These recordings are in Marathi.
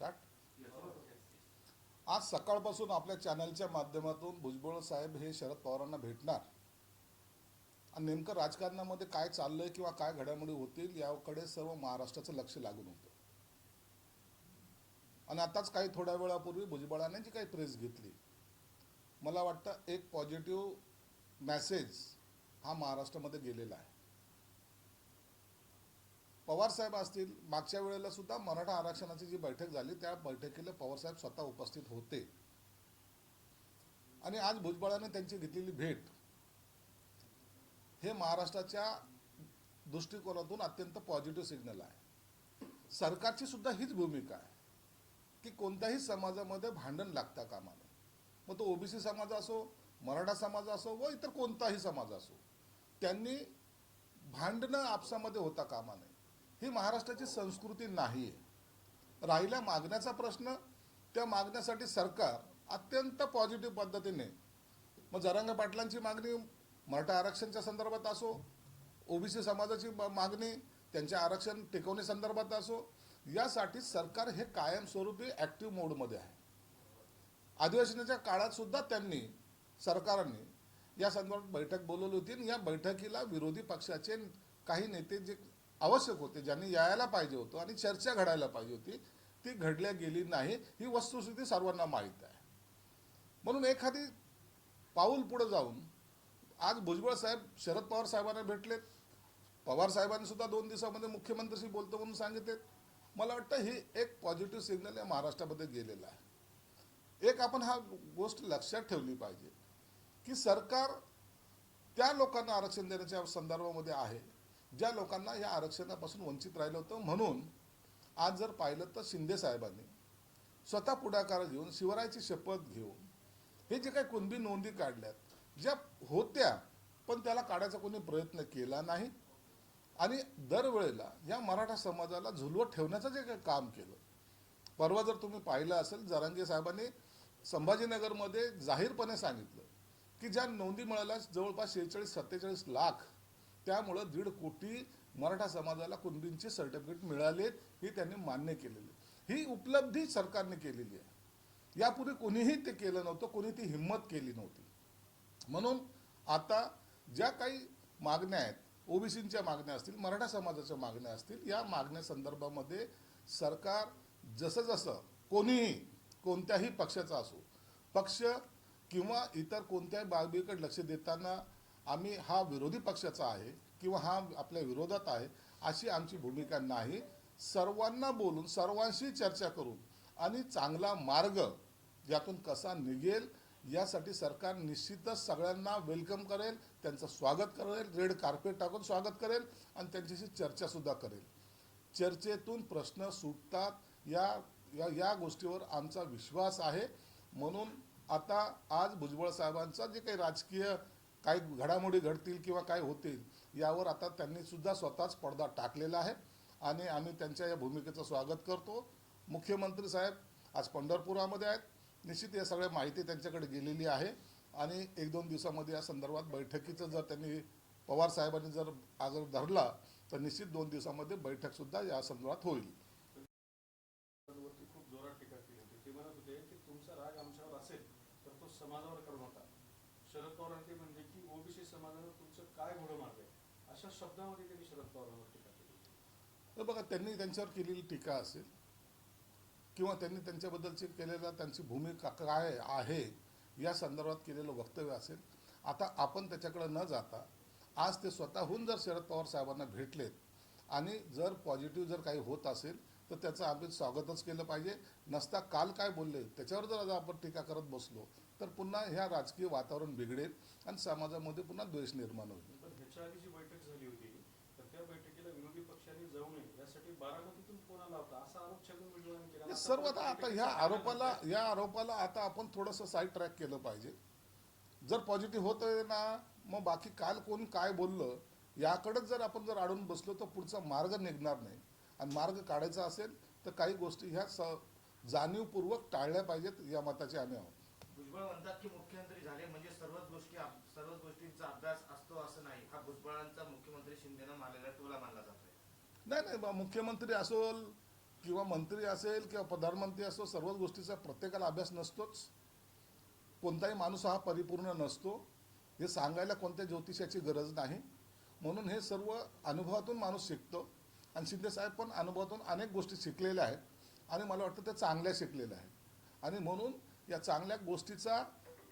स्टार्ट आज सकाळपासून आपल्या चॅनलच्या माध्यमातून भुजबळ साहेब हे शरद पवारांना भेटणार. आणि नेमकं राजकारणामध्ये काय चाललंय किंवा काय घडामोडी होतील याकडे सर्व महाराष्ट्राचं लक्ष लागून होतं. आणि आताच काही थोड्या वेळापूर्वी भुजबळाने जी काही प्रेस घेतली मला वाटतं एक पॉझिटिव्ह मेसेज हा महाराष्ट्रामध्ये गेलेला आहे. पवार साहेब असतील मागच्या वेळेला सुद्धा मराठा आरक्षणाची जी बैठक झाली त्या बैठकीला पवार साहेब स्वतः उपस्थित होते. आणि आज भुजबळाने त्यांची घेतलेली भेट हे महाराष्ट्राच्या दृष्टिकोनातून अत्यंत पॉझिटिव्ह सिग्नल आहे. सरकारची सुद्धा हीच भूमिका आहे की कोणत्याही समाजामध्ये भांडण लागता कामा नये मग तो ओबीसी समाज असो मराठा समाज असो व इतर कोणताही समाज असो त्यांनी भांडणं आपसामध्ये होता कामा नये ही महाराष्ट्राची संस्कृती नाही. आहे राहिल्या मागण्याचा प्रश्न त्या मागण्यासाठी सरकार अत्यंत पॉझिटिव्ह पद्धतीने मग जरांग पाटलांची मागणी मराठा आरक्षणच्या संदर्भात असो ओबीसी समाजाची मागणी त्यांचे आरक्षण टिकवण्यासंदर्भात संदर्भात असो यासाठी सरकार हे कायमस्वरूपी ॲक्टिव्ह मोडमध्ये आहे. अधिवेशनाच्या काळातसुद्धा त्यांनी सरकारने या संदर्भात बैठक बोलवली होती आणि या बैठकीला विरोधी पक्षाचे काही नेते जे आवश्यक होते ज्यांनी यायला पाहिजे होतं आणि चर्चा घडायला पाहिजे होती ती घडल्या गेली नाही. ही वस्तुस्थिती सर्वांना माहीत आहे. म्हणून एखादी पाऊल पुढे जाऊन आज भुजबळ साहेब शरद पवार साहेबांना भेटलेत पवार साहेबांनी सुद्धा दोन दिवसामध्ये मुख्यमंत्र्यांशी बोलतो म्हणून सांगितले. मला वाटतं ही एक पॉझिटिव्ह सिग्नल या महाराष्ट्रामध्ये गेलेला आहे. एक आपण हा गोष्ट लक्षात ठेवली पाहिजे की सरकार त्या लोकांना आरक्षण देण्याच्या संदर्भामध्ये आहे. ज्या लोकांना या आरक्षणापासून वंचित राहिलं होतं म्हणून आज जर पाहिलं तर शिंदे साहेबांनी स्वतः पुढाकार घेऊन शिवरायाची शपथ घेऊन हे जे काही कुणबी नोंदी काढल्यात ज्या होत्या पण त्याला काढायचा कोणी प्रयत्न केला नाही. आणि दरवेळेला या मराठा समाजाला झुलवत ठेवण्याचं जे काही काम केलं परवा जर तुम्ही पाहिलं असेल जरांगे साहेबांनी संभाजीनगरमध्ये जाहीरपणे सांगितलं की ज्या नोंदी मिळाल्या जवळपास शेहेचाळीस सत्तेचाळीस लाख त्यामुळं दीड कोटी मराठा समाजाला कुणबींची सर्टिफिकेट मिळालेत हे त्यांनी मान्य केलेले. ही उपलब्धी सरकारने केलेली आहे. यापूर्वी कोणीही ते केलं नव्हतं कोणी ती हिंमत केली नव्हती. म्हणून आता ज्या काही मागण्या आहेत ओबीसींच्या मागण्या असतील मराठा समाजाच्या मागण्या असतील या मागण्या संदर्भामध्ये सरकार जसं जसं कोणीही कोणत्याही पक्षाचा असो पक्ष किंवा इतर कोणत्याही बाबीकडे लक्ष देताना आम्ही हा विरोधी पक्षाचा आहे किंवा हा आपल्या विरोधात आहे अशी आमची भूमिका नाही. सर्वांना बोलून सर्वांशी चर्चा करून आणि चांगला मार्ग यातून कसा निघेल यासाठी सरकार निश्चितच सगळ्यांना वेलकम करेल त्यांचं स्वागत करेल रेड कार्पेट टाकून स्वागत करेल आणि त्यांच्याशी चर्चासुद्धा करेल. चर्चेतून प्रश्न सुटतात या या या गोष्टीवर आमचा विश्वास आहे. म्हणून आता आज भुजबळ साहेबांचा जे काही राजकीय काही घडामोडी घडतील किंवा काय होतील यावर आता त्यांनी सुद्धा स्वतःच पडदा टाकलेला आहे. आणि आम्ही त्यांच्या या भूमिकेचं स्वागत करतो. मुख्यमंत्री साहेब आज पंढरपुरामध्ये आहेत. निश्चित या सगळ्या माहिती त्यांच्याकडे गेलेली आहे. आणि एक दोन दिवसामध्ये या संदर्भात बैठकीचं जर त्यांनी पवार साहेबांनी जर आग्रह धरला तर निश्चित दोन दिवसामध्ये बैठक सुद्धा या संदर्भात होईल. खूप जोरात टीका केली होती. ते म्हणत होते की तुमचा राग आमच्यावर असेल तर तो समाजावर करू नका. शरद पवारांनी म्हणजे की ओबीसी समाजानं तुमचं काय घोडं मारलंय? अशा शब्दामध्ये त्यांनी शरद पवारांवर टीका केली. तर बघा त्यांनी त्यांच्यावर केलेली टीका असेल किंवा त्यांनी त्यांच्याबद्दलची केलेला त्यांची भूमिका काय आहे या संदर्भात केलेलं वक्तव्य असेल आता आपण त्याच्याकडे न जाता आज ते स्वतःहून जर शरद पवार साहेबांना भेटलेत आणि जर पॉझिटिव्ह जर काही होत असेल तर त्याचं आम्ही स्वागतच केलं पाहिजे. नसता काल काय बोलले त्याच्यावर जर आज आपण टीका करत बसलो तर पुन्हा ह्या राजकीय वातावरण बिघडेल आणि समाजामध्ये पुन्हा द्वेष निर्माण होईल. ह्याच्या आधी जी बैठक झाली होती तर त्या बैठकीला विरोधी पक्षांनी जाऊ नये यासाठी बारामतीतून फोन आला होता असा आरोप छगन भुजबळांनी केला. सर्व आता ह्या आरोपाला या आरोपाला आता आपण थोडंसं साईड ट्रॅक केलं पाहिजे. जर पॉझिटिव्ह होतंय ना मग बाकी काल कोण काय बोललं याकडेच जर आपण जर अडून बसलो तर पुढचा मार्ग निघणार नाही. आणि मार्ग काढायचा असेल तर काही गोष्टी ह्या स जाणीवपूर्वक टाळल्या पाहिजेत या मताचे आम्ही आहोत. भुजबळ म्हणतात की मुख्यमंत्री झाले म्हणजे सर्वच गोष्टी सर्वच गोष्टींचा अभ्यास असतो असं नाही. हा भुजबळांचा मुख्यमंत्री शिंदेनं मारलेला टोला मानला जातोय. नाही नाही मुख्यमंत्री असोल किंवा मंत्री असेल किंवा प्रधानमंत्री असो सर्वच गोष्टीचा प्रत्येकाला अभ्यास नसतोच. कोणताही माणूस हा परिपूर्ण नसतो. हे सांगायला कोणत्या ज्योतिषाची गरज नाही. म्हणून हे सर्व अनुभवातून माणूस शिकतो. आणि शिंदे साहेब पण अनुभवातून अनेक गोष्टी शिकलेल्या आहेत आणि मला वाटतं त्या चांगल्या शिकलेल्या आहेत. आणि म्हणून या चांगल्या गोष्टीचा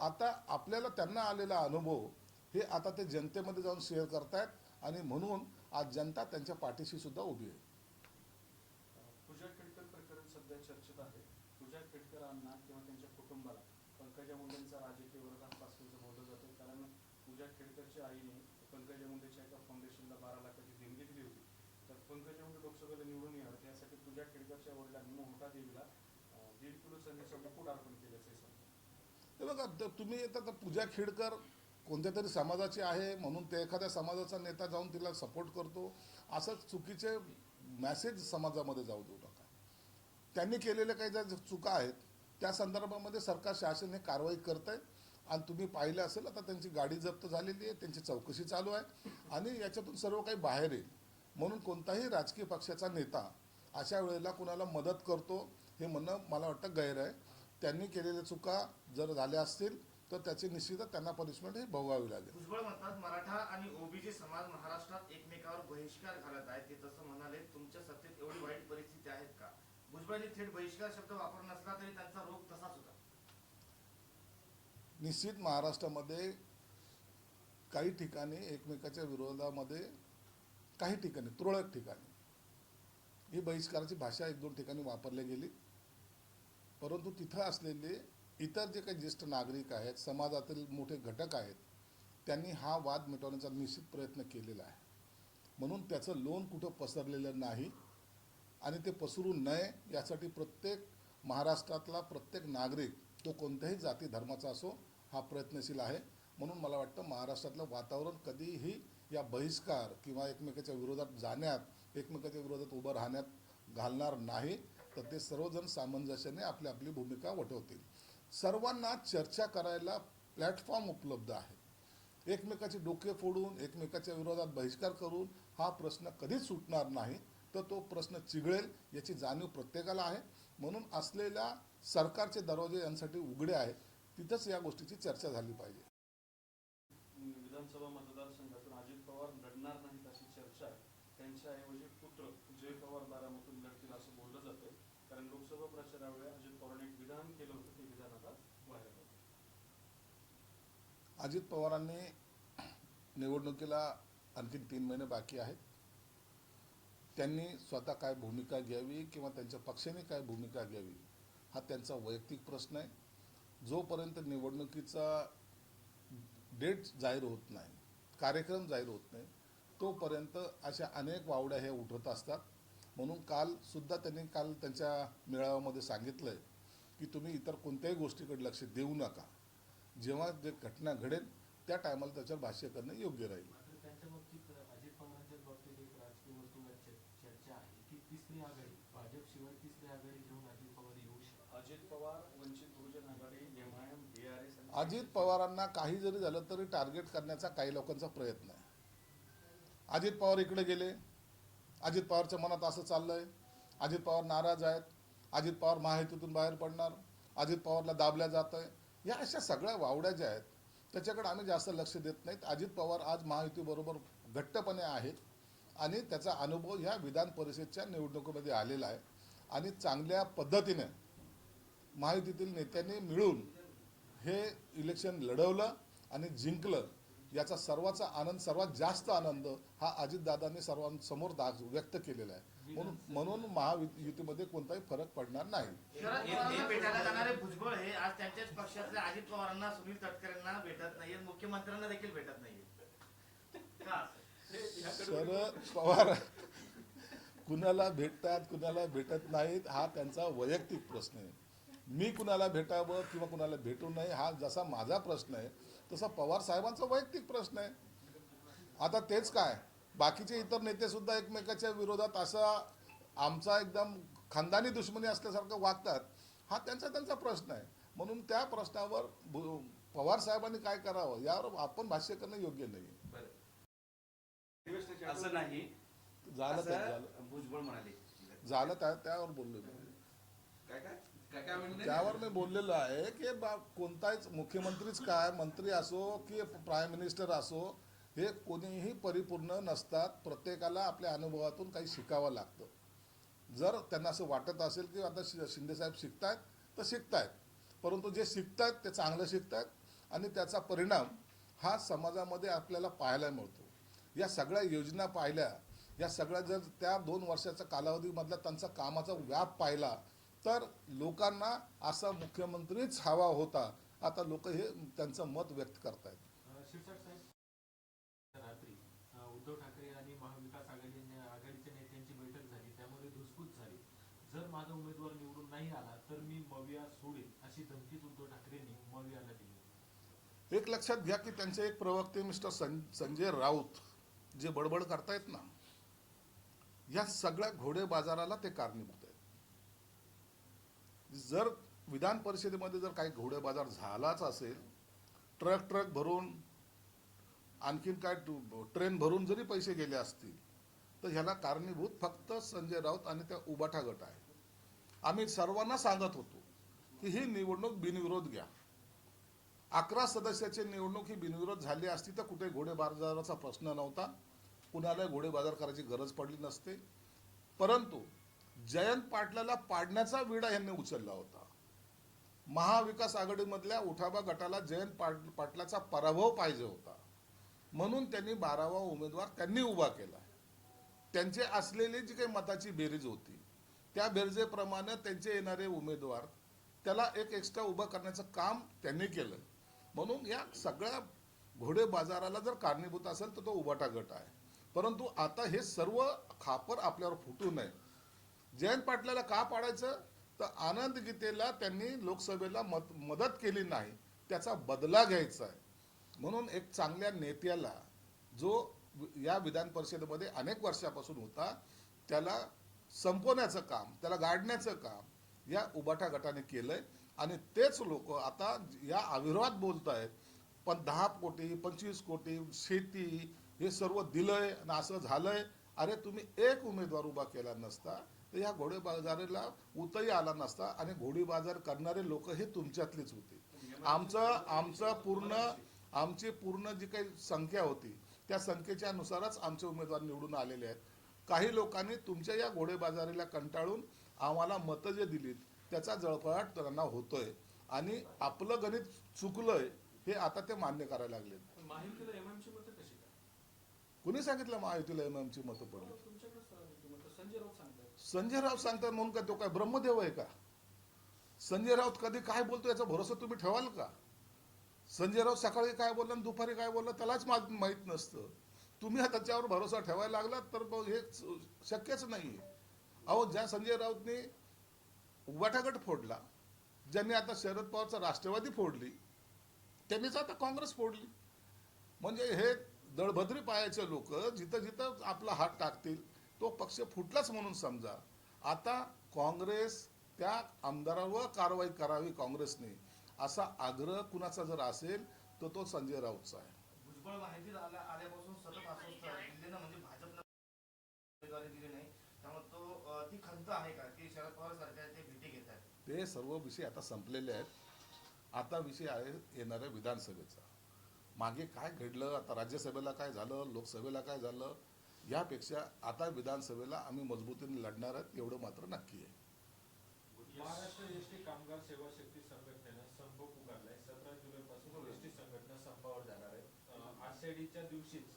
आता आपल्याला त्यांना आलेला अनुभव हे आता ते जनतेमध्ये जाऊन शेअर करतायत आणि म्हणून आज जनता त्यांच्या पाठीशी सुद्धा उभी आहे. पूजा खेडकर प्रकरण सध्या चर्चेत आहे. पूजा खेडकरांना किंवा त्यांच्या कुटुंबाला पंकजा मुंडेंचा राजकीय विरोधात असल्याचं बोललं जातं. कारण पूजा खेडकरच्या आईने पंकजा मुंडेच्या एका फाउंडेशनला बारा लाखाची देणगी दिली होती तर पंकजा मुंडे लोकसभेला निवडून यावं त्यासाठी पूजा खेडकरच्या वडिलांनी मोहटा देवीला दीड किलो मुकुट अर्पण बघा तुम्ही येतात तर पूजा खेडकर कोणत्या तरी समाजाची आहे म्हणून ते एखाद्या समाजाचा नेता जाऊन तिला सपोर्ट करतो. असं चुकीचे मॅसेज समाजामध्ये जाऊ देऊ नका. त्यांनी केलेल्या काही ज्या चुका आहेत त्या संदर्भामध्ये सरकार शासन हे कारवाई करत आहे आणि तुम्ही पाहिलं असेल आता त्यांची गाडी जप्त झालेली आहे त्यांची चौकशी चालू आहे. आणि याच्यातून सर्व काही बाहेर येईल. म्हणून कोणताही राजकीय पक्षाचा नेता अशा वेळेला कुणाला मदत करतो हे म्हणणं मला वाटतं गैर आहे. त्यांनी केलेल्या चुका जर झाल्या असतील तर त्याची निश्चितच त्यांना पनिशमेंट हे भोगावी लागेल. भुजबळ म्हणतात मराठा आणि ओबीसी समाज महाराष्ट्रात एकमेकावर बहिष्कार घालत आहेत. ते तसं म्हणाले तुमच्या सत्तेत एवढी वाईट परिस्थिती आहेत का? भुजबळांनी थेट बहिष्कार शब्द वापरला नसला तरी त्यांचा रोग तसाच होता. निश्चित महाराष्ट्रामध्ये काही ठिकाणी एकमेकाच्या विरोधामध्ये काही ठिकाणी तुरळक ठिकाणी. ही बहिष्काराची भाषा एक दोन ठिकाणी वापरली गेली. परंतु तिथं असलेले इतर जे काही ज्येष्ठ नागरिक आहेत समाजातील मोठे घटक आहेत त्यांनी हा वाद मिटवण्याचा निश्चित प्रयत्न केलेला आहे. म्हणून त्याचं लोन कुठं पसरलेलं नाही आणि ते पसरू नये यासाठी प्रत्येक महाराष्ट्रातला प्रत्येक नागरिक तो कोणत्याही जाती धर्माचा असो हा प्रयत्नशील आहे. म्हणून मला वाटतं महाराष्ट्रातलं वातावरण कधीही या बहिष्कार किंवा एकमेकाच्या विरोधात जाण्यात एकमेकाच्या विरोधात उभं राहण्यात घालणार नाही तर ते सर्वजण सामंजस्याने आपली आपली भूमिका वठवतील. सर्वांना चर्चा करायला प्लॅटफॉर्म उपलब्ध आहे. एकमेकाचे डोके फोडून एकमेकाच्या विरोधात बहिष्कार करून हा प्रश्न कधीच सुटणार नाही तर तो प्रश्न चिघळेल याची जाणीव प्रत्येकाला आहे. म्हणून असलेल्या सरकारचे दरवाजे यांसाठी उघडे आहेत तिथंच या गोष्टीची चर्चा झाली पाहिजे विधानसभा मतदारसंघातून अजित पवार लढणार नाहीत अशी चर्चा आहे त्यांच्याऐवजी पुत्र जय पवार बारामतून लढतील असं बोललं जातंय कारण अजित पवारांनी एक विधान केलं होतं ते विधान आता व्हायरल होतं अजित पवारांनी निवडणुकीला आणखी तीन महिने बाकी आहेत. त्यांनी स्वतः काय भूमिका घ्यावी किंवा त्यांच्या पक्षाने काय भूमिका घ्यावी हा त्यांचा वैयक्तिक प्रश्न आहे. जोपर्यंत निवडणुकीचा डेट जाहीर होत नाही कार्यक्रम जाहीर होत नाही तोपर्यंत अशा अनेक वावड्या हे उठत असतात. म्हणून काल सुद्धा त्यांनी काल त्यांच्या मेळाव्यामध्ये सांगितलंय की तुम्ही इतर कोणत्याही गोष्टीकडे लक्ष देऊ नका. जेव्हा जे घटना घडेल त्या टायमाला त्याच्यावर भाष्य करणं योग्य राहील. आहे अजित पवारांना काही जरी झालं तरी टार्गेट करण्याचा काही लोकांचा प्रयत्न आहे. अजित पवार इकडे गेले अजित पवारच्या मनात असं चाललं आहे अजित पवार नाराज आहेत. अजित पवार महायुतीतून बाहेर पडणार. अजित पवारला दाबल्या जात आहे या अशा सगळ्या वावड्या ज्या आहेत त्याच्याकडे आम्ही जास्त लक्ष देत नाहीत. अजित पवार आज महायुतीबरोबर घट्टपणे आहेत आणि त्याचा अनुभव ह्या विधान परिषदच्या निवडणुकीमध्ये आलेला आहे. आणि चांगल्या पद्धतीने महायुतीतील नेत्यांनी मिळून हे इलेक्शन लढवलं आणि जिंकलं. याचा सर्वाचा आनंद सर्वात जास्त आनंद हा अजितदादांनी सर्वांसमोर दाख व्यक्त केलेला आहे. म्हणून म्हणून महायुतीमध्ये कोणताही फरक पडणार नाही. भुजबळ हे आज त्यांच्याच पक्षातल्या अजित पवारांना सुनील तटकरेंना भेटत नाहीये मुख्यमंत्र्यांना देखील भेटत नाहीये? शरद पवार कुणाला भेटतात कुणाला भेटत नाहीत हा त्यांचा वैयक्तिक प्रश्न आहे. मी कुणाला भेटावं किंवा कुणाला भेटू नये हा जसा माझा प्रश्न आहे तसा पवार साहेबांचा वैयक्तिक प्रश्न आहे. आता तेच काय? बाकीचे इतर नेते सुद्धा एकमेकाच्या विरोधात असा आमचा एकदम खानदानी दुश्मनी असल्यासारखं वागतात हा त्यांचा त्यांचा प्रश्न आहे. म्हणून त्या प्रश्नावर पवार साहेबांनी काय करावं यावर आपण भाष्य करणं योग्य नाही असं नाही. झालं तर झालं. असं भुजबळ म्हणाले. झालं त्या त्यावर बोललो मी. काय काय? त्यावर मी बोललेलो आहे की बा कोणताच मुख्यमंत्रीच काय मंत्री असो की प्राईम मिनिस्टर असो हे कोणीही परिपूर्ण नसतात. प्रत्येकाला आपल्या अनुभवातून काही शिकावं लागतं. जर त्यांना असं वाटत असेल की आता शि- शिंदेसाहेब शिकतायत तर शिकतायत. परंतु जे शिकतायत ते चांगलं शिकतायत आणि त्याचा परिणाम हा समाजामध्ये आपल्याला पाहायला मिळतो. या सगळ्या योजना पाहिल्या या सगळ्या जर त्या दोन वर्षाच्या कालावधीमधला त्यांचा कामाचा व्याप पाहिला तर लोकांना असा मुख्यमंत्रीच हवा होता. आता लोक हे त्यांचं मत व्यक्त करतायत. अं, शिरसाट साहेब रात्री अं, उद्धव ठाकरे आणि महाविकास आघाडी आघाडीच्या नेत्यांची बैठक झाली त्यामध्ये धुसफूस झाली. जर माझा उमेदवार निवडून नाही आला तर मी मविया सोडेल अशी धमकीच उद्धव ठाकरेंनी मवियाला दिली एक लक्षात घ्या की त्यांचे एक प्रवक्ते मिस्टर संजय राऊत जे बडबड करतायत ना या सगळ्या घोडे बाजाराला ते कारणीभूत आहेत जर विधान परिषदेमध्ये जर काही घोडे बाजार झालाच असेल ट्रक ट्रक भरून आणखीन काय ट्रेन भरून जरी पैसे गेले असतील तर ह्याला कारणीभूत फक्त संजय राऊत आणि त्या उबाठा गट आहे. आम्ही सर्वांना सांगत होतो की ही निवडणूक बिनविरोध घ्या. अकरा सदस्याची निवडणूक ही बिनविरोध झाली असती तर कुठे घोडे बाजाराचा प्रश्न नव्हता. कुणाला घोडेबाजार करायची गरज पडली नसते. परंतु जयंत पाटलाला पाडण्याचा विडा यांनी उचलला होता. महाविकास आघाडीमधल्या उठाबा गटाला जयंत पाट पाटलाचा पराभव पाहिजे होता. म्हणून त्यांनी बारावा उमेदवार त्यांनी उभा केला. त्यांचे असलेली जी काही मताची बेरीज होती त्या बेरजेप्रमाणे त्यांचे येणारे उमेदवार त्याला एक एक्स्ट्रा उभं करण्याचं काम त्यांनी केलं. म्हणून या सगळ्या घोडे बाजाराला जर कारणीभूत असेल तर तो उभाटा गट आहे. परंतु आता हे सर्व खापर आपल्यावर फुटू नये. जयंत पाटलाला का पाडायचं? तर आनंद गीतेला त्यांनी लोकसभेला मत मदत केली नाही त्याचा बदला घ्यायचा आहे. म्हणून एक चांगल्या नेत्याला जो या विधान परिषदेमध्ये अनेक वर्षापासून होता त्याला संपवण्याचं काम त्याला गाडण्याचं काम या उबाटा गटाने केलंय. आणि तेच लोक आता या अविरोधात बोलत आहेत पण दहा कोटी पंचवीस कोटी शेती हे सर्व दिलंय आणि असं झालंय. अरे तुम्ही एक उमेदवार उभा केला नसता तर या घोडे बाजाराला उतही आला नसता आणि घोडी बाजार करणारे लोक हे तुमच्यातलीच होते. आमचं आमचं पूर्ण आमची पूर्ण जी काही संख्या होती त्या संख्येच्या नुसारच आमचे उमेदवार निवडून आलेले आहेत. काही लोकांनी तुमच्या या घोडे बाजारीला कंटाळून आम्हाला मतं जे दिलीत त्याचा जळफळाट त्यांना होतोय. आणि आपलं गणित चुकलंय हे आता ते मान्य करायला काय? कुणी सांगितलं महायुतीला एमएमची मतं पडली संजय राऊत सांगतात म्हणून का तो काय ब्रह्मदेव आहे का? संजय राऊत कधी काय बोलतो याचा भरोसा तुम्ही ठेवाल का? संजय राऊत सकाळी काय बोलला आणि दुपारी काय बोलला त्यालाच मा- माहीत नसतं. तुम्ही आता त्याच्यावर भरोसा ठेवायला लागलात तर हे शक्यच नाही अहो ज्या संजय राऊतने उबाठागट फोडला ज्यांनी आता शरद पवारचा राष्ट्रवादी फोडली त्यांनीच आता काँग्रेस फोडली. म्हणजे हे दळभद्री पायाचे लोक जिथं जिथं आपला हात टाकतील तो पक्ष फुटलाच म्हणून समजा. आता काँग्रेस त्या आमदारावर कारवाई करावी काँग्रेसने असा आग्रह कुणाचा जर असेल तर तो संजय राऊतचा आहे. म्हणजे ते सर्व विषय आता संपलेले आहेत. आता विषय आहे येणाऱ्या विधानसभेचा. मागे काय घडलं? आता राज्यसभेला काय झालं? लोकसभेला काय झालं? यापेक्षा आता विधानसभेला आम्ही मजबूतीने लढणार आहेत एवढं मात्र नक्की आहे. महाराष्ट्र एसटी कामगार सेवा शक्ती संघटनेनं संप पुकारलाय. सतरा जुलै पासून एसटी संघटना संपावर जाणार आहे. आषाढीच्या दिवशीच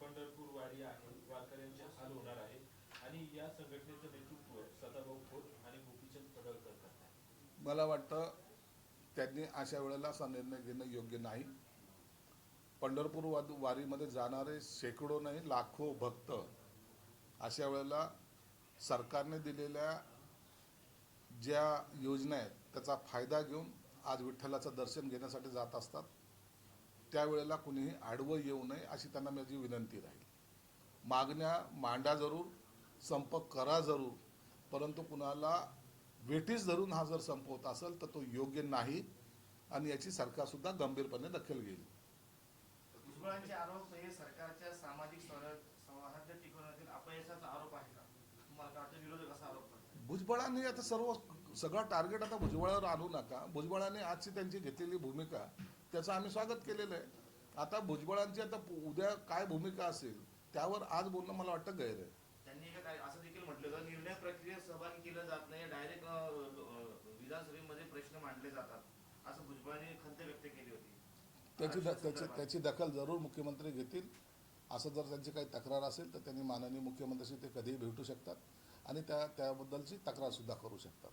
पंढरपूर वारी आहे वारकऱ्यांचे हाल होणार आहे. आणि या संघटनेचं नेतृत्व सदाभाऊ खोत आणि गोपीचंद पडळकर करतात मला वाटतं त्यांनी अशा वेळेला असा निर्णय घेणं योग्य नाही. पंढरपूर वाद- वारीमध्ये जाणारे शेकडो नाही लाखो भक्त अशा वेळेला सरकारने दिलेल्या ज्या योजना आहेत त्याचा फायदा घेऊन आज विठ्ठलाचं दर्शन घेण्यासाठी जात असतात. त्यावेळेला कुणीही आडवं येऊ नये अशी त्यांना माझी विनंती राहील. मागण्या मांडा जरूर संप करा जरूर परंतु कुणाला वेटीस धरून हा जर संपवत असेल तर तो योग्य नाही आणि याची सरकारसुद्धा गंभीरपणे दखल घेईल. भुजबळांचे आरोप हे सरकारच्या सामाजिक सौहार्द टिकवण्यातील अपयशाचा आरोप आहे का? तुम्हाला काय वाटतं? विरोधक असा आरोप भुजबळांनी आता सर्व सगळं टार्गेट आता भुजबळावर आणू नका. भुजबळांनी आजची त्यांची घेतलेली भूमिका त्याचं आम्ही स्वागत केलेलं आहे. आता भुजबळांची आता उद्या काय भूमिका असेल त्यावर आज बोलणं मला वाटतं गैर आहे. त्यांनी असं देखील म्हटलं होतं निर्णय प्रक्रियेत सहभागी केलं जात नाही डायरेक्ट विधानसभेमध्ये प्रश्न मांडले जातात. असं भुजबळांनी खंत व्यक्त केली होती. त्याची द- त्याची त्याची दखल जरूर मुख्यमंत्री घेतील. असं जर त्यांची काही तक्रार असेल तर त्यांनी माननीय मुख्यमंत्र्यांशी ते कधीही भेटू शकतात आणि त्या त्याबद्दलची तक्रारसुद्धा करू शकतात.